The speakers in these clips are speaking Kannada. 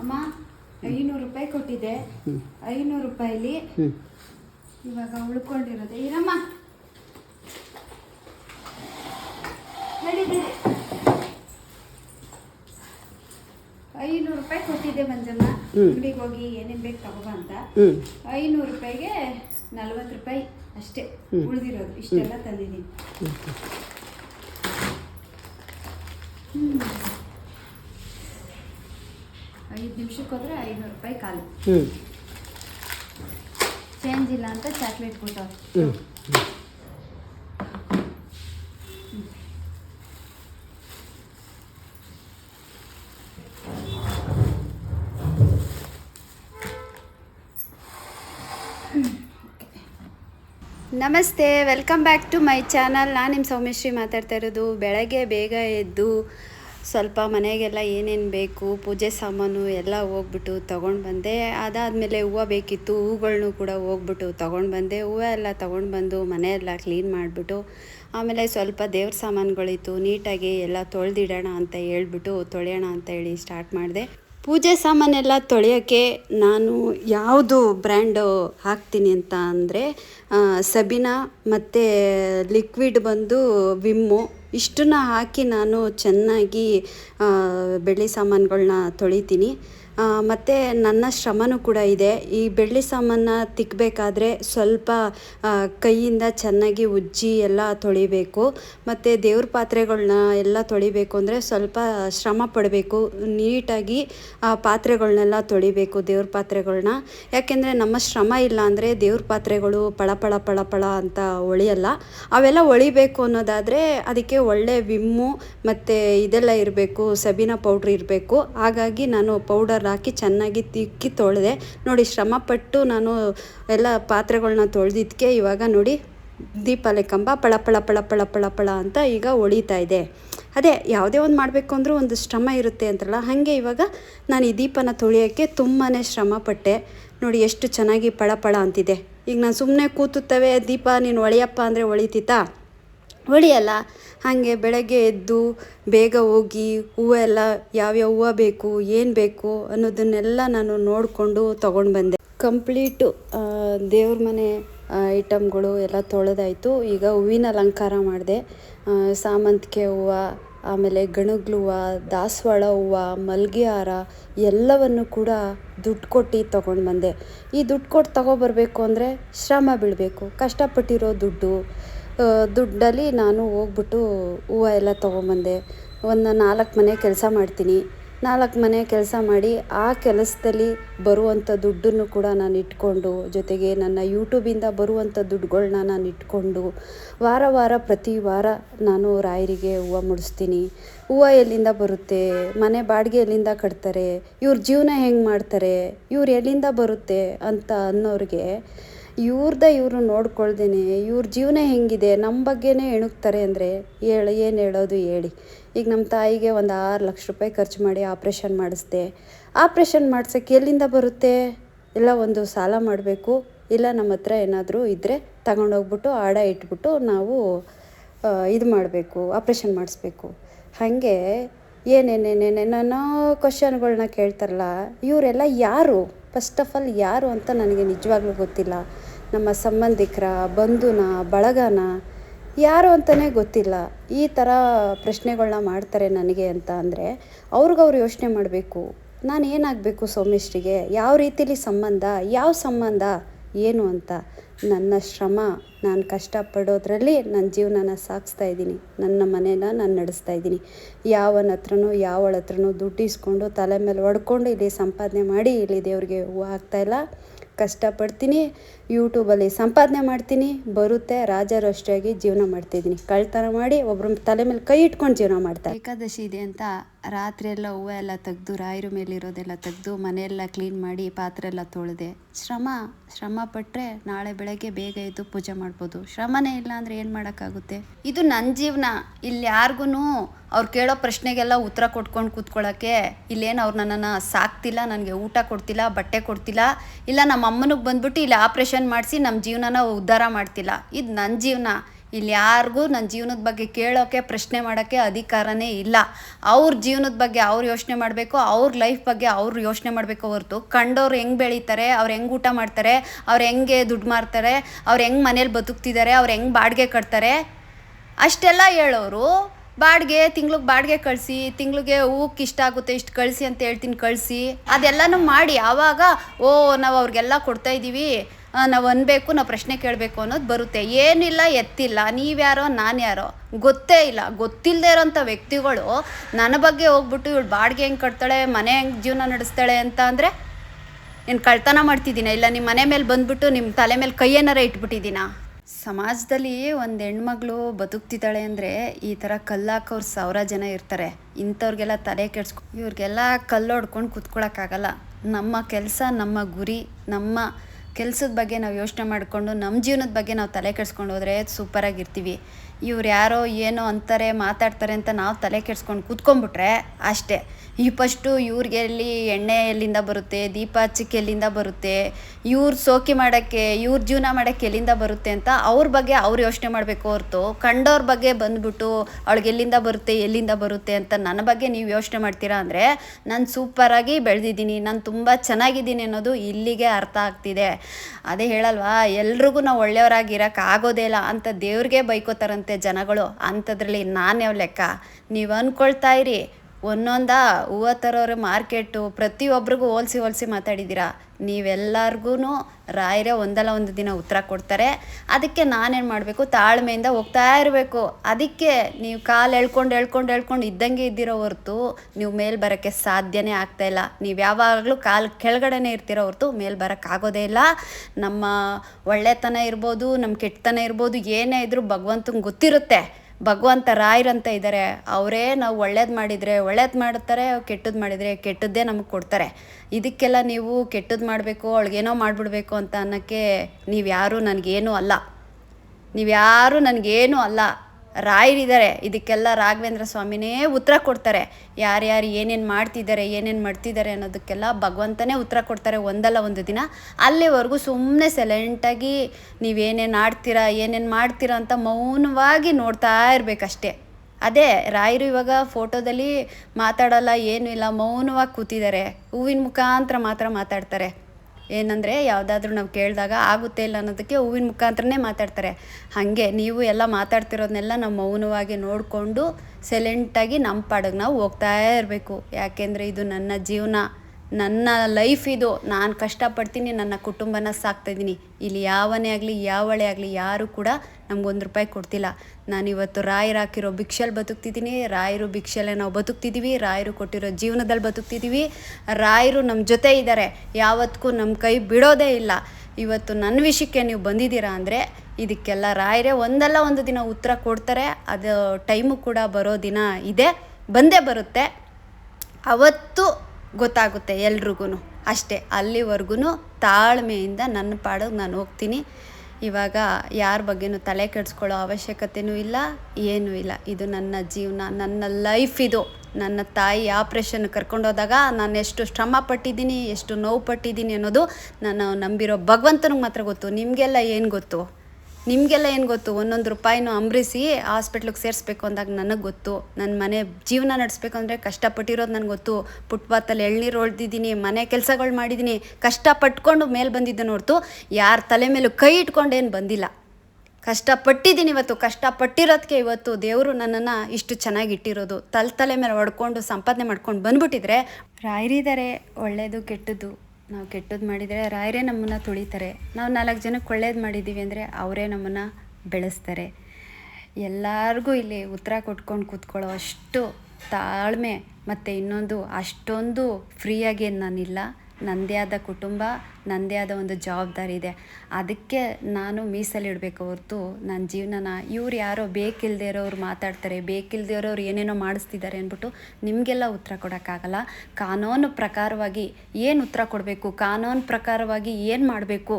ಅಮ್ಮ ಐನೂರು ರೂಪಾಯಿ ಕೊಟ್ಟಿದ್ದೆ. ಐನೂರು ರೂಪಾಯಿಲಿ ಹ್ಞೂ ಇವಾಗ ಉಳ್ಕೊಂಡಿರೋದೆ. ಇರಮ್ಮ. ಐನೂರು ರೂಪಾಯಿ ಕೊಟ್ಟಿದ್ದೆ ಮಂಜಮ್ಮ. ಅಂಗಡಿಗೆ ಹೋಗಿ ಏನೇನು ಬೇಕು ತಗೋಬ ಅಂತ. ಹ್ಞೂ ಐನೂರು ರೂಪಾಯಿಗೆ ನಲ್ವತ್ತು ರೂಪಾಯಿ ಅಷ್ಟೇ ಉಳಿದಿರೋದು. ಇಷ್ಟೆಲ್ಲ ತಂದಿದ್ದೀನಿ. ಐದು ನಿಮಿಷಕ್ಕೆ ಹೋದ್ರೆ ಐನೂರು ರೂಪಾಯಿ ಖಾಲಿ. ಹ್ಞೂ ಚೇಂಜ್ ಇಲ್ಲ ಅಂತ ಚಾಕ್ಲೇಟ್ ಕೊಟ್ಟವ್ರು ಹ್ಞೂ ನಮಸ್ತೆ welcome back to my channel ನಾನು ನಿಮ್ಮ ಸೌಮ್ಯಶ್ರೀ ಮಾತಾಡ್ತಾ ಇರೋದು. ಬೆಳಗ್ಗೆ ಬೇಗ ಎದ್ದು ಸ್ವಲ್ಪ ಮನೆಗೆಲ್ಲ ಏನೇನು ಬೇಕು, ಪೂಜೆ ಸಾಮಾನು ಎಲ್ಲ ಹೋಗ್ಬಿಟ್ಟು ತೊಗೊಂಡು ಬಂದೆ. ಅದಾದಮೇಲೆ ಹೂವು ಬೇಕಿತ್ತು ಹೂಗಳನ್ನೂ ಕೂಡ ಹೋಗ್ಬಿಟ್ಟು ತೊಗೊಂಡು ಬಂದೆ. ಹೂವು ಎಲ್ಲ ತೊಗೊಂಡು ಬಂದು ಮನೆಯೆಲ್ಲ ಕ್ಲೀನ್ ಮಾಡಿಬಿಟ್ಟು, ಆಮೇಲೆ ಸ್ವಲ್ಪ ದೇವ್ರ ಸಾಮಾನುಗಳಿತ್ತು, ನೀಟಾಗಿ ಎಲ್ಲ ತೊಳೆದಿಡೋಣ ಅಂತ ಹೇಳ್ಬಿಟ್ಟು ತೊಳೆಯೋಣ ಅಂತ ಹೇಳಿ ಸ್ಟಾರ್ಟ್ ಮಾಡಿದೆ. ಪೂಜೆ ಸಾಮಾನೆಲ್ಲ ತೊಳೆಯೋಕ್ಕೆ ನಾನು ಯಾವುದು ಬ್ರ್ಯಾಂಡು ಹಾಕ್ತೀನಿ ಅಂತ ಅಂದರೆ ಸಬಿನಾ ಮತ್ತು ಲಿಕ್ವಿಡ್ ಬಂದು ವಿಮ್ಮು. ಇಷ್ಟನ್ನ ಹಾಕಿ ನಾನು ಚೆನ್ನಾಗಿ ಬೆಳ್ಳಿ ಸಾಮಾನುಗಳನ್ನ ತೊಳಿತೀನಿ. ಮತ್ತು ನನ್ನ ಶ್ರಮನೂ ಕೂಡ ಇದೆ. ಈ ಬೆಳ್ಳಿ ಸಾಮಾನ ತಿಕ್ಕಬೇಕಾದ್ರೆ ಸ್ವಲ್ಪ ಕೈಯಿಂದ ಚೆನ್ನಾಗಿ ಉಜ್ಜಿ ಎಲ್ಲ ತೊಳಿಬೇಕು. ಮತ್ತು ದೇವ್ರ ಪಾತ್ರೆಗಳನ್ನ ಎಲ್ಲ ತೊಳಿಬೇಕು ಅಂದರೆ ಸ್ವಲ್ಪ ಶ್ರಮ ಪಡಬೇಕು. ನೀಟಾಗಿ, ಆ ಪಾತ್ರೆಗಳನ್ನೆಲ್ಲ ತೊಳಿಬೇಕು ದೇವ್ರ ಪಾತ್ರೆಗಳನ್ನ ಯಾಕೆಂದರೆ ನಮ್ಮ ಶ್ರಮ ಇಲ್ಲ ಅಂದರೆ ದೇವ್ರ ಪಾತ್ರೆಗಳು ಪಳಪಳ ಪಳ ಪಳ ಪಳ ಅಂತ ಒಳಿಯಲ್ಲ. ಅವೆಲ್ಲ ಒಳಿಬೇಕು ಅನ್ನೋದಾದರೆ ಅದಕ್ಕೆ ಒಳ್ಳೆ ವಿಮ್ಮು ಮತ್ತು ಇದೆಲ್ಲ ಇರಬೇಕು, ಸಬೀನ ಪೌಡ್ರ್ ಇರಬೇಕು. ಹಾಗಾಗಿ ನಾನು ಪೌಡರ್ ಹಾಕಿ ಚೆನ್ನಾಗಿ ತಿಕ್ಕಿ ತೊಳೆದೆ. ನೋಡಿ, ಶ್ರಮಪಟ್ಟು ನಾನು ಎಲ್ಲ ಪಾತ್ರೆಗಳನ್ನ ತೊಳೆದಿದ್ದಕ್ಕೆ ಇವಾಗ ನೋಡಿ, ದೀಪಾಲೆ ಕಂಬ ಪಳ ಪಳ ಪಳ ಪಳ ಪಳ ಪಳ ಅಂತ ಈಗ ಹೊಳಿತಾ ಇದೆ. ಅದೇ, ಯಾವುದೇ ಒಂದು ಮಾಡಬೇಕು ಅಂದರೂ ಒಂದು ಶ್ರಮ ಇರುತ್ತೆ ಅಂತಲ್ಲ ಹಾಗೆ ಇವಾಗ ನಾನು ಈ ದೀಪನ ತೊಳೆಯೋಕ್ಕೆ ತುಂಬಾ ಶ್ರಮ ಪಟ್ಟೆ ನೋಡಿ, ಎಷ್ಟು ಚೆನ್ನಾಗಿ ಪಳ ಪಳ ಅಂತಿದೆ. ಈಗ ನಾನು ಸುಮ್ಮನೆ ಕೂತುತ್ತವೆ, ದೀಪ ನೀನು ಹೊಳಿಯಪ್ಪ ಅಂದರೆ ಹೊಳಿತಿತ್ತಾ ಹೊಳಿಯಲ್ಲ ಹಾಗೆ ಬೆಳಗ್ಗೆ ಎದ್ದು ಬೇಗ ಹೋಗಿ ಹೂವೆಲ್ಲ ಯಾವ್ಯಾವ ಹೂವು ಬೇಕು, ಏನು ಬೇಕು ಅನ್ನೋದನ್ನೆಲ್ಲ ನಾನು ನೋಡಿಕೊಂಡು ತೊಗೊಂಡು ಬಂದೆ. ಕಂಪ್ಲೀಟು ದೇವ್ರ ಮನೆ ಐಟಮ್ಗಳು ಎಲ್ಲ ತೊಳೆದಾಯಿತು. ಈಗ ಹೂವಿನ ಅಲಂಕಾರ ಮಾಡಿದೆ. ಸಾಮಂತಿಗೆ ಹೂವು, ಆಮೇಲೆ ಗಣಗ್ಲು ಹೂವು, ದಾಸವಾಳ ಹೂವು, ಮಲ್ಗೆ ಹಾರ ಎಲ್ಲವನ್ನು ಕೂಡ ದುಡ್ಡು ಕೊಟ್ಟು ತೊಗೊಂಡು ಬಂದೆ. ಈ ದುಡ್ಡು ಕೊಟ್ಟು ಬರಬೇಕು ಅಂದರೆ ಶ್ರಮ ಬೀಳಬೇಕು ಕಷ್ಟಪಟ್ಟಿರೋ ದುಡ್ಡು. ದುಡ್ಡಲ್ಲಿ ನಾನು ಹೋಗ್ಬಿಟ್ಟು ಹೂವು ಎಲ್ಲ ತೊಗೊಂಬಂದೆ. ಒಂದು ನಾಲ್ಕು ಮನೆ ಕೆಲಸ ಮಾಡ್ತೀನಿ. ನಾಲ್ಕು ಮನೆ ಕೆಲಸ ಮಾಡಿ ಆ ಕೆಲಸದಲ್ಲಿ ಬರುವಂಥ ದುಡ್ಡನ್ನು ಕೂಡ ನಾನು ಇಟ್ಕೊಂಡು, ಜೊತೆಗೆ ನನ್ನ ಯೂಟ್ಯೂಬಿಂದ ಬರುವಂಥ ದುಡ್ಡುಗಳ್ನ ನಾನು ಇಟ್ಕೊಂಡು ವಾರ ವಾರ ಪ್ರತಿ ವಾರ ನಾನು ರಾಯರಿಗೆ ಹೂವು ಮುಡಿಸ್ತೀನಿ. ಹೂವು ಎಲ್ಲಿಂದ ಬರುತ್ತೆ? ಮನೆ ಬಾಡಿಗೆ ಎಲ್ಲಿಂದ ಕಟ್ತಾರೆ? ಇವ್ರ ಜೀವನ ಹೆಂಗೆ ಮಾಡ್ತಾರೆ? ಇವ್ರು ಎಲ್ಲಿಂದ ಬರುತ್ತೆ ಅಂತ ಅನ್ನೋರಿಗೆ ಇವ್ರದ ಇವರು ನೋಡ್ಕೊಳ್ದೇನೆ, ಇವ್ರ ಜೀವನ ಹೆಂಗಿದೆ ನಮ್ಮ ಬಗ್ಗೆನೇ ಎಣುಕ್ತಾರೆ ಅಂದರೆ ಹೇಳಿ, ಏನು ಹೇಳೋದು ಹೇಳಿ. ಈಗ ನಮ್ಮ ತಾಯಿಗೆ ಒಂದು ಆರು ಲಕ್ಷ ರೂಪಾಯಿ ಖರ್ಚು ಮಾಡಿ ಆಪ್ರೇಷನ್ ಮಾಡಿಸ್ದೆ. ಆಪ್ರೇಷನ್ ಮಾಡ್ಸೋಕ್ಕೆ ಎಲ್ಲಿಂದ ಬರುತ್ತೆ? ಇಲ್ಲ ಒಂದು ಸಾಲ ಮಾಡಬೇಕು, ಇಲ್ಲ ನಮ್ಮ ಹತ್ರ ಏನಾದರೂ ಇದ್ದರೆ ತಗೊಂಡೋಗ್ಬಿಟ್ಟು ಆಡ ಇಟ್ಬಿಟ್ಟು ನಾವು ಇದು ಮಾಡಬೇಕು, ಆಪ್ರೇಷನ್ ಮಾಡಿಸ್ಬೇಕು. ಹಾಗೆ ಏನೇನೇನೇನೇನೋ ಕ್ವಶನ್ಗಳನ್ನ ಕೇಳ್ತಾರಲ್ಲ, ಇವರೆಲ್ಲ ಯಾರು? ಫಸ್ಟ್ ಆಫ್ ಆಲ್ ಯಾರು ಅಂತ ನನಗೆ ನಿಜವಾಗ್ಲೂ ಗೊತ್ತಿಲ್ಲ. ನಮ್ಮ ಸಂಬಂಧಿಕರ, ಬಂಧುನ, ಬಳಗನ, ಯಾರು ಅಂತಲೇ ಗೊತ್ತಿಲ್ಲ. ಈ ಥರ ಪ್ರಶ್ನೆಗಳನ್ನ ಮಾಡ್ತಾರೆ ನನಗೆ ಅಂತ ಅಂದರೆ ಅವ್ರಿಗವ್ರು ಯೋಚನೆ ಮಾಡಬೇಕು. ನಾನು ಏನಾಗಬೇಕು ಸೋಮೇಶ್ರಿಗೆ ಯಾವ ರೀತಿಲಿ ಸಂಬಂಧ? ಯಾವ ಸಂಬಂಧ? ಏನು ಅಂತ ನನ್ನ ಶ್ರಮ, ನಾನು ಕಷ್ಟಪಡೋದ್ರಲ್ಲಿ ನನ್ನ ಜೀವನನ ಸಾಗಿಸ್ತಾ ಇದ್ದೀನಿ. ನನ್ನ ಮನೇನ ನಾನು ನಡೆಸ್ತಾ ಇದ್ದೀನಿ. ಯಾವನ ಹತ್ರನೂ, ಯಾವಳ ಹತ್ರನೂ ದುಡ್ಡು ಇಸ್ಕೊಂಡು ತಲೆ ಮೇಲೆ ಹೊಡ್ಕೊಂಡು ಇಲ್ಲಿ ಸಂಪಾದನೆ ಮಾಡಿ ಇಲ್ಲಿ ದೇವ್ರಿಗೆ ಹೂವು ಹಾಕ್ತಾಯಿಲ್ಲ ಕಷ್ಟಪಡ್ತೀನಿ. ಯೂಟ್ಯೂಬಲ್ಲಿ ಸಂಪಾದನೆ ಮಾಡ್ತೀನಿ, ಬರುತ್ತೆ ರಾಜಾರೋಷ್ಟಿಯಾಗಿ ಜೀವನ ಮಾಡ್ತಿದ್ದೀನಿ. ಕಳ್ತನ ಮಾಡಿ ಒಬ್ಬರ ತಲೆ ಮೇಲೆ ಕೈ ಇಟ್ಕೊಂಡು ಜೀವನ ಮಾಡ್ತಾರೆ. ಏಕಾದಶಿ ಇದೆ ಅಂತ ರಾತ್ರಿ ಎಲ್ಲ ಹೂವು ಎಲ್ಲ ತೆಗೆದು, ರಾಯರ ಮೇಲಿರೋದೆಲ್ಲ ತೆಗೆದು, ಮನೆಯೆಲ್ಲ ಕ್ಲೀನ್ ಮಾಡಿ ಪಾತ್ರೆ ಎಲ್ಲ ತೊಳೆದೆ. ಶ್ರಮ ಶ್ರಮ ಪಟ್ಟರೆ ನಾಳೆ ಬೆಳಗ್ಗೆ ಬೇಗ ಎದ್ದು ಪೂಜೆ ಮಾಡ್ಬೋದು. ಶ್ರಮನೇ ಇಲ್ಲ ಅಂದರೆ ಏನು ಮಾಡೋಕ್ಕಾಗುತ್ತೆ? ಇದು ನನ್ನ ಜೀವನ. ಇಲ್ಲಿ ಯಾರಿಗೂ ಅವ್ರು ಕೇಳೋ ಪ್ರಶ್ನೆಗೆಲ್ಲ ಉತ್ತರ ಕೊಟ್ಕೊಂಡು ಕೂತ್ಕೊಳ್ಳೋಕ್ಕೆ ಇಲ್ಲೇನು ಅವ್ರು ನನ್ನನ್ನು ಸಾಕ್ತಿಲ್ಲ, ನನಗೆ ಊಟ ಕೊಡ್ತಿಲ್ಲ, ಬಟ್ಟೆ ಕೊಡ್ತಿಲ್ಲ. ಇಲ್ಲ ನಮ್ಮ ಅಮ್ಮನಿಗೆ ಬಂದ್ಬಿಟ್ಟು ಇಲ್ಲಿ ಆಪ್ರೇಷನ್ ಮಾಡಿಸಿ ನಮ್ಮ ಜೀವನನ ಉದ್ಧಾರ ಮಾಡ್ತಿಲ್ಲ. ಇದು ನನ್ನ ಜೀವನ. ಇಲ್ಲಿ ಯಾರಿಗೂ ನನ್ನ ಜೀವನದ ಬಗ್ಗೆ ಕೇಳೋಕ್ಕೆ ಪ್ರಶ್ನೆ ಮಾಡೋಕ್ಕೆ ಅಧಿಕಾರನೇ ಇಲ್ಲ. ಅವ್ರ ಜೀವನದ ಬಗ್ಗೆ ಅವ್ರು ಯೋಚನೆ ಮಾಡಬೇಕು, ಅವ್ರ ಲೈಫ್ ಬಗ್ಗೆ ಅವ್ರು ಯೋಚನೆ ಮಾಡಬೇಕು ಹೊರತು. ಕಂಡವ್ರು ಹೆಂಗೆ ಬೆಳೀತಾರೆ, ಅವ್ರು ಹೆಂಗೆ ಊಟ ಮಾಡ್ತಾರೆ, ಅವ್ರು ಹೆಂಗೆ ದುಡ್ಡು ಮಾಡ್ತಾರೆ ಅವ್ರು ಹೆಂಗೆ ಮನೇಲಿ ಬದುಕ್ತಿದ್ದಾರೆ, ಅವ್ರು ಹೆಂಗೆ ಬಾಡಿಗೆ ಕಟ್ತಾರೆ? ಅಷ್ಟೆಲ್ಲ ಹೇಳೋರು ಬಾಡಿಗೆ, ತಿಂಗ್ಳಿಗೆ ಬಾಡಿಗೆ ಕಳಿಸಿ, ತಿಂಗ್ಳಿಗೆ ಹೂಕ್ಕೆ ಇಷ್ಟ ಆಗುತ್ತೆ, ಇಷ್ಟು ಕಳಿಸಿ ಅಂತ ಹೇಳ್ತೀನಿ ಕಳಿಸಿ. ಅದೆಲ್ಲನೂ ಮಾಡಿ. ಆವಾಗ, ಓ, ನಾವು ಅವ್ರಿಗೆಲ್ಲ ಕೊಡ್ತಾ ಇದ್ದೀವಿ ನಾವು ಅನ್ಬೇಕು, ನಾವು ಪ್ರಶ್ನೆ ಕೇಳಬೇಕು ಅನ್ನೋದು ಬರುತ್ತೆ. ಏನಿಲ್ಲ, ಎತ್ತಿಲ್ಲ. ನೀವ್ಯಾರೋ ನಾನು ಯಾರೋ ಗೊತ್ತೇ ಇಲ್ಲ. ಗೊತ್ತಿಲ್ಲದೆ ಇರೋಂಥ ವ್ಯಕ್ತಿಗಳು ನನ್ನ ಬಗ್ಗೆ ಹೋಗ್ಬಿಟ್ಟು ಇವಳು ಬಾಡಿಗೆ ಹೆಂಗೆ ಕಟ್ತಾಳೆ, ಮನೆ ಹೆಂಗೆ ಜೀವನ ನಡೆಸ್ತಾಳೆ ಅಂತ ಅಂದರೆ ನೀನು ಕಳ್ತನ ಮಾಡ್ತಿದ್ದೀನ? ಇಲ್ಲ ನಿಮ್ಮ ಮನೆ ಮೇಲೆ ಬಂದ್ಬಿಟ್ಟು ನಿಮ್ಮ ತಲೆ ಮೇಲೆ ಕೈ ಏನಾರ ಇಟ್ಬಿಟ್ಟಿದ್ದೀನ? ಸಮಾಜದಲ್ಲಿ ಒಂದು ಹೆಣ್ಮಗಳು ಬದುಕ್ತಿದ್ದಾಳೆ ಅಂದರೆ ಈ ಥರ ಕಲ್ಲಾಕೋರು ಸಾವಿರ ಜನ ಇರ್ತಾರೆ. ಇಂಥವ್ರಿಗೆಲ್ಲ ತಲೆ ಕೆಡ್ಸ್ಕೊ ಇವ್ರಿಗೆಲ್ಲ ಕಲ್ಲು ಹೊಡ್ಕೊಂಡು ಕೂತ್ಕೊಳ್ಳೋಕ್ಕಾಗಲ್ಲ ನಮ್ಮ ಕೆಲಸ, ನಮ್ಮ ಗುರಿ, ನಮ್ಮ ಕೆಲಸದ ಬಗ್ಗೆ ನಾವು ಯೋಚನೆ ಮಾಡಿಕೊಂಡು ನಮ್ಮ ಜೀವನದ ಬಗ್ಗೆ ನಾವು ತಲೆ ಕೆಡ್ಸ್ಕೊಂಡು ಹೋದರೆ ಸೂಪರಾಗಿರ್ತೀವಿ. ಇವ್ರು ಯಾರೋ ಏನೋ ಅಂತಾರೆ, ಮಾತಾಡ್ತಾರೆ ಅಂತ ನಾವು ತಲೆ ಕೆಡ್ಸ್ಕೊಂಡು ಕೂತ್ಕೊಂಡ್ಬಿಟ್ರೆ ಅಷ್ಟೇ. ಈ ಫಸ್ಟು ಇವ್ರಿಗೆ ಎಲ್ಲಿ ಎಣ್ಣೆ ಎಲ್ಲಿಂದ ಬರುತ್ತೆ, ದೀಪ ಹಚ್ಚಕ್ಕೆ ಎಲ್ಲಿಂದ ಬರುತ್ತೆ, ಇವ್ರು ಸೋಕಿ ಮಾಡೋಕ್ಕೆ, ಇವ್ರ ಜೀವನ ಮಾಡೋಕ್ಕೆ ಎಲ್ಲಿಂದ ಬರುತ್ತೆ ಅಂತ ಅವ್ರ ಬಗ್ಗೆ ಅವ್ರು ಯೋಚನೆ ಮಾಡಬೇಕು ಹೊರತು ಕಂಡವ್ರ ಬಗ್ಗೆ ಬಂದ್ಬಿಟ್ಟು ಅವಳಿಗೆ ಎಲ್ಲಿಂದ ಬರುತ್ತೆ ಎಲ್ಲಿಂದ ಬರುತ್ತೆ ಅಂತ ನನ್ನ ಬಗ್ಗೆ ನೀವು ಯೋಚನೆ ಮಾಡ್ತೀರಾ ಅಂದರೆ ನಾನು ಸೂಪರಾಗಿ ಬೆಳೆದಿದ್ದೀನಿ, ನಾನು ತುಂಬ ಚೆನ್ನಾಗಿದ್ದೀನಿ ಅನ್ನೋದು ಇಲ್ಲಿಗೆ ಅರ್ಥ ಆಗ್ತಿದೆ. ಅದೇ ಹೇಳಲ್ವಾ, ಎಲ್ರಿಗೂ ನಾವು ಒಳ್ಳೆಯವರಾಗಿರೋಕೆ ಆಗೋದೇ ಇಲ್ಲ ಅಂತ ದೇವ್ರಿಗೆ ಬೈಕೋತಾರಂತೆ ಜನಗಳು, ಅಂಥದ್ರಲ್ಲಿ ನಾನು ಯಾವ ಲೆಕ್ಕ? ನೀವು ಅಂದ್ಕೊಳ್ತಾ ಇರಿ. ಒಂದೊಂದ ಹೂವು ತರೋರು ಮಾರ್ಕೆಟು ಪ್ರತಿಯೊಬ್ಬರಿಗೂ ಹೋಲ್ಸಿ ಹೋಲ್ಸಿ ಮಾತಾಡಿದ್ದೀರಾ? ನೀವೆಲ್ಲರಿಗೂ ರಾಯರೇ ಒಂದಲ್ಲ ಒಂದು ದಿನ ಉತ್ತರ ಕೊಡ್ತಾರೆ. ಅದಕ್ಕೆ ನಾನೇನು ಮಾಡಬೇಕು? ತಾಳ್ಮೆಯಿಂದ ಹೋಗ್ತಾ ಇರಬೇಕು. ಅದಕ್ಕೆ ನೀವು ಕಾಲು ಎಳ್ಕೊಂಡು ಎಳ್ಕೊಂಡು ಎಳ್ಕೊಂಡು ಇದ್ದಂಗೆ ಇದ್ದಿರೋ ಹೊರತು ನೀವು ಮೇಲೆ ಬರೋಕ್ಕೆ ಸಾಧ್ಯನೇ ಆಗ್ತಾಯಿಲ್ಲ ನೀವು ಯಾವಾಗಲೂ ಕಾಲು ಕೆಳಗಡೆನೇ ಇರ್ತಿರೋ ಹೊರತು ಮೇಲೆ ಬರೋಕ್ಕಾಗೋದೇ ಇಲ್ಲ. ನಮ್ಮ ಒಳ್ಳೆತನ ಇರ್ಬೋದು, ನಮ್ಮ ಕೆಟ್ಟತನ ಇರ್ಬೋದು, ಏನೇ ಇದ್ರೂ ಭಗವಂತಂಗೆ ಗೊತ್ತಿರುತ್ತೆ. ಭಗವಂತ ರಾಯರಂತ ಇದ್ದಾರೆ ಅವರೇ ನಾವು ಒಳ್ಳೇದು ಮಾಡಿದರೆ ಒಳ್ಳೇದು ಮಾಡ್ತಾರೆ ಕೆಟ್ಟದ್ದು ಮಾಡಿದರೆ ಕೆಟ್ಟದ್ದೇ ನಮಗೆ ಕೊಡ್ತಾರೆ. ಇದಕ್ಕೆಲ್ಲ ನೀವು ಕೆಟ್ಟದ್ದು ಮಾಡಬೇಕು ಅವಳಿಗೇನೋ ಮಾಡಿಬಿಡ್ಬೇಕು ಅಂತ ಅನ್ನೋಕ್ಕೆ ನೀವು ಯಾರೂ ನನಗೇನೂ ಅಲ್ಲ. ನೀವು ಯಾರೂ ನನಗೇನೂ ಅಲ್ಲ. ರಾಯರಿದ್ದಾರೆ. ಇದಕ್ಕೆಲ್ಲ ರಾಘವೇಂದ್ರ ಸ್ವಾಮಿನೇ ಉತ್ತರ ಕೊಡ್ತಾರೆ. ಯಾರ್ಯಾರು ಏನೇನು ಮಾಡ್ತಿದ್ದಾರೆ ಏನೇನು ಮಾಡ್ತಿದ್ದಾರೆ ಅನ್ನೋದಕ್ಕೆಲ್ಲ ಭಗವಂತನೇ ಉತ್ತರ ಕೊಡ್ತಾರೆ ಒಂದಲ್ಲ ಒಂದು ದಿನ. ಅಲ್ಲಿವರೆಗೂ ಸುಮ್ಮನೆ ಸೈಲೆಂಟಾಗಿ ನೀವೇನೇನು ಆಡ್ತೀರಾ, ಏನೇನು ಮಾಡ್ತೀರಾ ಅಂತ ಮೌನವಾಗಿ ನೋಡ್ತಾ ಇರಬೇಕಷ್ಟೇ. ಅದೇ ರಾಯರು ಇವಾಗ ಫೋಟೋದಲ್ಲಿ ಮಾತಾಡೋಲ್ಲ, ಏನೂ ಇಲ್ಲ, ಮೌನವಾಗಿ ಕೂತಿದ್ದಾರೆ. ಹೂವಿನ ಮುಖಾಂತರ ಮಾತ್ರ ಮಾತಾಡ್ತಾರೆ. ಏನಂದರೆ ಯಾವುದಾದ್ರೂ ನಾವು ಕೇಳಿದಾಗ ಆಗುತ್ತೆ ಇಲ್ಲ ಅನ್ನೋದಕ್ಕೆ ಹೂವಿನ ಮುಖಾಂತರನೇ ಮಾತಾಡ್ತಾರೆ. ಹಾಗೆ ನೀವು ಎಲ್ಲ ಮಾತಾಡ್ತಿರೋದನ್ನೆಲ್ಲ ನಾವು ಮೌನವಾಗಿ ನೋಡಿಕೊಂಡು ಸೈಲೆಂಟಾಗಿ ನಮ್ಮ ಪಾಡಿಗೆ ನಾವು ಹೋಗ್ತಾ ಇರಬೇಕು. ಯಾಕೆಂದರೆ ಇದು ನನ್ನ ಜೀವನ. ನನ್ನ ಲೈಫ್ ಇದು. ನಾನು ಕಷ್ಟಪಡ್ತೀನಿ, ನನ್ನ ಕುಟುಂಬನ ಸಾಕ್ತಾಯಿದ್ದೀನಿ. ಇಲ್ಲಿ ಯಾವನೇ ಆಗಲಿ, ಯಾವಳೇ ಆಗಲಿ, ಯಾರೂ ಕೂಡ ನಮ್ಗೊಂದು ರೂಪಾಯಿ ಕೊಡ್ತಿಲ್ಲ. ನಾನಿವತ್ತು ರಾಯರು ಹಾಕಿರೋ ಭಿಕ್ಷೆಲಿ ಬದುಕ್ತಿದ್ದೀನಿ. ರಾಯರು ಭಿಕ್ಷೆಲೆ ನಾವು ಬದುಕ್ತಿದ್ದೀವಿ ರಾಯರು ಕೊಟ್ಟಿರೋ ಜೀವನದಲ್ಲಿ ಬದುಕ್ತಿದ್ದೀವಿ ರಾಯರು ನಮ್ಮ ಜೊತೆ ಇದ್ದಾರೆ ಯಾವತ್ತಿಗೂ ನಮ್ಮ ಕೈ ಬಿಡೋದೇ ಇಲ್ಲ. ಇವತ್ತು ನನ್ನ ವಿಷಯಕ್ಕೆ ನೀವು ಬಂದಿದ್ದೀರಾ ಅಂದರೆ, ಇದಕ್ಕೆಲ್ಲ ರಾಯರೇ ಒಂದಲ್ಲ ಒಂದು ದಿನ ಉತ್ತರ ಕೊಡ್ತಾರೆ. ಅದು ಟೈಮು ಕೂಡ ಬರೋ ದಿನ ಇದೆ. ಬಂದೇ ಬರುತ್ತೆ. ಅವತ್ತು ಗೊತ್ತಾಗುತ್ತೆ ಎಲ್ರಿಗೂ ಅಷ್ಟೇ ಅಲ್ಲಿವರೆಗೂ ತಾಳ್ಮೆಯಿಂದ ನನ್ನ ಪಾಡಿಗೆ ನಾನು ಹೋಗ್ತೀನಿ. ಇವಾಗ ಯಾರ ಬಗ್ಗೆನೂ ತಲೆ ಕೆಡಿಸ್ಕೊಳ್ಳೋ ಅವಶ್ಯಕತೆಯೂ ಇಲ್ಲ, ಏನೂ ಇಲ್ಲ. ಇದು ನನ್ನ ಜೀವನ, ನನ್ನ ಲೈಫ್ ಇದು. ನನ್ನ ತಾಯಿ ಆಪ್ರೇಷನ್ ಕರ್ಕೊಂಡೋದಾಗ ನಾನು ಎಷ್ಟು ಶ್ರಮ ಪಟ್ಟಿದ್ದೀನಿ ಎಷ್ಟು ನೋವು ಪಟ್ಟಿದ್ದೀನಿ ಅನ್ನೋದು ನಾನು ನಂಬಿರೋ ಭಗವಂತನಿಗೆ ಮಾತ್ರ ಗೊತ್ತು. ನಿಮಗೆಲ್ಲ ಏನು ಗೊತ್ತು? ನಿಮಗೆಲ್ಲ ಏನು ಗೊತ್ತು? ಒಂದೊಂದು ರೂಪಾಯಿನೂ ಅಂಬರಿಸಿ ಹಾಸ್ಪಿಟ್ಲಿಗೆ ಸೇರಿಸ್ಬೇಕು ಅಂದಾಗ ನನಗೆ ಗೊತ್ತು. ನನ್ನ ಮನೆ ಜೀವನ ನಡೆಸ್ಬೇಕು ಅಂದರೆ ಕಷ್ಟಪಟ್ಟಿರೋದು ನನಗೆ ಗೊತ್ತು. ಫುಟ್ಪಾತಲ್ಲಿ ಎಳ್ನೀರು ಹೊಡೆದಿದ್ದೀನಿ, ಮನೆ ಕೆಲಸಗಳು ಮಾಡಿದ್ದೀನಿ, ಕಷ್ಟಪಟ್ಕೊಂಡು ಮೇಲೆ ಬಂದಿದ್ದೆ ನೋಡ್ತು. ಯಾರ ತಲೆ ಮೇಲೂ ಕೈ ಇಟ್ಕೊಂಡೇನು ಬಂದಿಲ್ಲ. ಕಷ್ಟಪಟ್ಟಿದ್ದೀನಿ ಇವತ್ತು ಕಷ್ಟಪಟ್ಟಿರೋದಕ್ಕೆ ಇವತ್ತು ದೇವರು ನನ್ನನ್ನು ಇಷ್ಟು ಚೆನ್ನಾಗಿ ಇಟ್ಟಿರೋದು. ತಲೆ ತಲೆ ಮೇಲೆ ಹೊಡ್ಕೊಂಡು ಸಂಪಾದನೆ ಮಾಡ್ಕೊಂಡು ಬಂದ್ಬಿಟ್ಟಿದ್ರೆ ರಾಯರಿದ್ದಾರೆ ಒಳ್ಳೆಯದು ಕೆಟ್ಟದ್ದು. ನಾವು ಕೆಟ್ಟದ್ದು ಮಾಡಿದರೆ ರಾಯರೇ ನಮ್ಮನ್ನು ತುಳಿತಾರೆ. ನಾವು ನಾಲ್ಕು ಜನಕ್ಕೆ ಒಳ್ಳೇದು ಮಾಡಿದ್ದೀವಿ ಅಂದರೆ ಅವರೇ ನಮ್ಮನ್ನು ಬೆಳೆಸ್ತಾರೆ. ಎಲ್ಲರಿಗೂ ಇಲ್ಲಿ ಉತ್ತರ ಕೊಟ್ಕೊಂಡು ಕೂತ್ಕೊಳ್ಳೋ ಅಷ್ಟು ತಾಳ್ಮೆ ಮತ್ತು ಇನ್ನೊಂದು ಅಷ್ಟೊಂದು ಫ್ರೀಯಾಗಿ ನಾನಿಲ್ಲ. ನನ್ನದೇ ಆದ ಕುಟುಂಬ ನನ್ನದೇ ಆದ ಒಂದು ಜವಾಬ್ದಾರಿ ಇದೆ. ಅದಕ್ಕೆ ನಾನು ಮೀಸಲಿಡಬೇಕು ಹೊರತು ನನ್ನ ಜೀವನನ ಇವ್ರು ಯಾರೋ ಬೇಕಿಲ್ಲದೆ ಇರೋರು ಮಾತಾಡ್ತಾರೆ ಬೇಕಿಲ್ಲದೆ ಇರೋರು ಏನೇನೋ ಮಾಡಿಸ್ತಿದ್ದಾರೆ ಅಂದ್ಬಿಟ್ಟು ನಿಮಗೆಲ್ಲ ಉತ್ತರ ಕೊಡೋಕ್ಕಾಗಲ್ಲ. ಕಾನೂನು ಪ್ರಕಾರವಾಗಿ ಏನು ಉತ್ತರ ಕೊಡಬೇಕು, ಕಾನೂನು ಪ್ರಕಾರವಾಗಿ ಏನು ಮಾಡಬೇಕು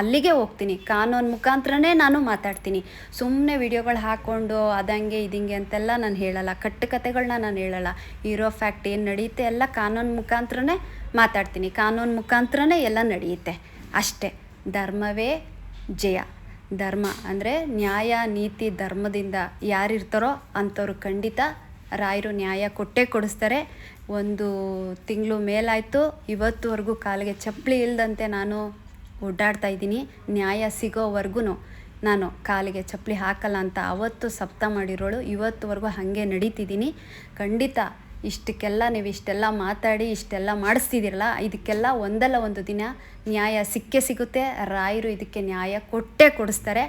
ಅಲ್ಲಿಗೆ ಹೋಗ್ತೀನಿ. ಕಾನೂನು ಮುಖಾಂತರನೇ ನಾನು ಮಾತಾಡ್ತೀನಿ. ಸುಮ್ಮನೆ ವಿಡಿಯೋಗಳು ಹಾಕ್ಕೊಂಡು ಅದಂಗೆ ಇದಂಗೆ ಅಂತೆಲ್ಲ ನಾನು ಹೇಳಲ್ಲ. ಕಟ್ಟುಕತೆಗಳನ್ನ ನಾನು ಹೇಳಲ್ಲ. ಇರೋ ಫ್ಯಾಕ್ಟ್ ಏನು ನಡೆಯುತ್ತೆ ಎಲ್ಲ ಕಾನೂನು ಮುಖಾಂತರನೇ ಮಾತಾಡ್ತೀನಿ. ಕಾನೂನು ಮುಖಾಂತರನೇ ಎಲ್ಲ ನಡೆಯುತ್ತೆ ಅಷ್ಟೇ. ಧರ್ಮವೇ ಜಯ. ಧರ್ಮ ಅಂದರೆ ನ್ಯಾಯ, ನೀತಿ, ಧರ್ಮದಿಂದ ಯಾರಿರ್ತಾರೋ ಅಂಥವ್ರು ಖಂಡಿತ ರಾಯರು ನ್ಯಾಯ ಕೊಟ್ಟೇ ಕೊಡಿಸ್ತಾರೆ. ಒಂದು ತಿಂಗಳು ಮೇಲಾಯಿತು. ಇವತ್ತುವರೆಗೂ ಕಾಲಿಗೆ ಚಪ್ಪಲಿ ಇಲ್ಲದಂತೆ ನಾನು ಓಡಾಡ್ತಾ ಇದ್ದೀನಿ. ನ್ಯಾಯ ಸಿಗೋವರೆಗೂ ನಾನು ಕಾಲಿಗೆ ಚಪ್ಪಲಿ ಹಾಕಲ್ಲ ಅಂತ ಅವತ್ತು ಸಪ್ತ ಮಾಡಿರೋಳು. ಇವತ್ತುವರೆಗೂ ಹಾಗೆ ನಡೀತಿದ್ದೀನಿ. ಖಂಡಿತ ಇಷ್ಟಕ್ಕೆಲ್ಲ ನೀವು ಇಷ್ಟೆಲ್ಲ ಮಾತಾಡಿ, ಇಷ್ಟೆಲ್ಲ ಮಾಡಿಸ್ತಿದ್ದೀರಲ್ಲ, ಇದಕ್ಕೆಲ್ಲ ಒಂದಲ್ಲ ಒಂದು ದಿನ ನ್ಯಾಯ ಸಿಕ್ಕೇ ಸಿಗುತ್ತೆ. ರಾಯರು ಇದಕ್ಕೆ ನ್ಯಾಯ ಕೊಟ್ಟೇ ಕೊಡಿಸ್ತಾರೆ.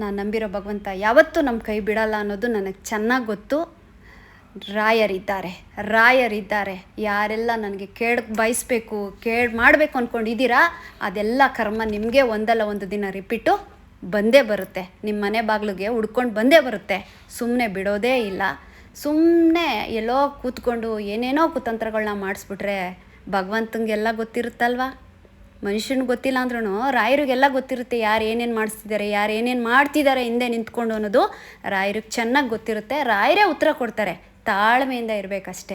ನಾನು ನಂಬಿರೋ ಭಗವಂತ ಯಾವತ್ತೂ ನಮ್ಮ ಕೈ ಬಿಡಲ್ಲ ಅನ್ನೋದು ನನಗೆ ಚೆನ್ನಾಗಿ ಗೊತ್ತು. ರಾಯರಿದ್ದಾರೆ ರಾಯರಿದ್ದಾರೆ. ಯಾರೆಲ್ಲ ನನಗೆ ಕೇಳ ಬಯಸ್ಬೇಕು, ಕೇಡ್ ಮಾಡಬೇಕು ಅಂದ್ಕೊಂಡಿದ್ದೀರಾ ಅದೆಲ್ಲ ಕರ್ಮ ನಿಮಗೆ ಒಂದಲ್ಲ ಒಂದು ದಿನ ರಿಪೀಟು ಬಂದೇ ಬರುತ್ತೆ. ನಿಮ್ಮ ಮನೆ ಬಾಗಿಲಿಗೆ ಹುಡ್ಕೊಂಡು ಬಂದೇ ಬರುತ್ತೆ. ಸುಮ್ಮನೆ ಬಿಡೋದೇ ಇಲ್ಲ. ಸುಮ್ಮನೆ ಎಲ್ಲೋ ಕೂತ್ಕೊಂಡು ಏನೇನೋ ಕುತಂತ್ರಗಳನ್ನ ಮಾಡಿಸ್ಬಿಟ್ರೆ ಭಗವಂತಂಗೆಲ್ಲ ಗೊತ್ತಿರುತ್ತಲ್ವ? ಮನುಷ್ಯನಿಗೆ ಗೊತ್ತಿಲ್ಲ ಅಂದ್ರೂ ರಾಯರಿಗೆಲ್ಲ ಗೊತ್ತಿರುತ್ತೆ ಯಾರು ಏನೇನು ಮಾಡಿಸ್ತಿದ್ದಾರೆ, ಯಾರು ಏನೇನು ಮಾಡ್ತಿದ್ದಾರೆ ಹಿಂದೆ ನಿಂತ್ಕೊಂಡು ಅನ್ನೋದು ರಾಯರಿಗೆ ಚೆನ್ನಾಗಿ ಗೊತ್ತಿರುತ್ತೆ. ರಾಯರೇ ಉತ್ತರ ಕೊಡ್ತಾರೆ. ತಾಳ್ಮೆಯಿಂದ ಇರಬೇಕಷ್ಟೆ.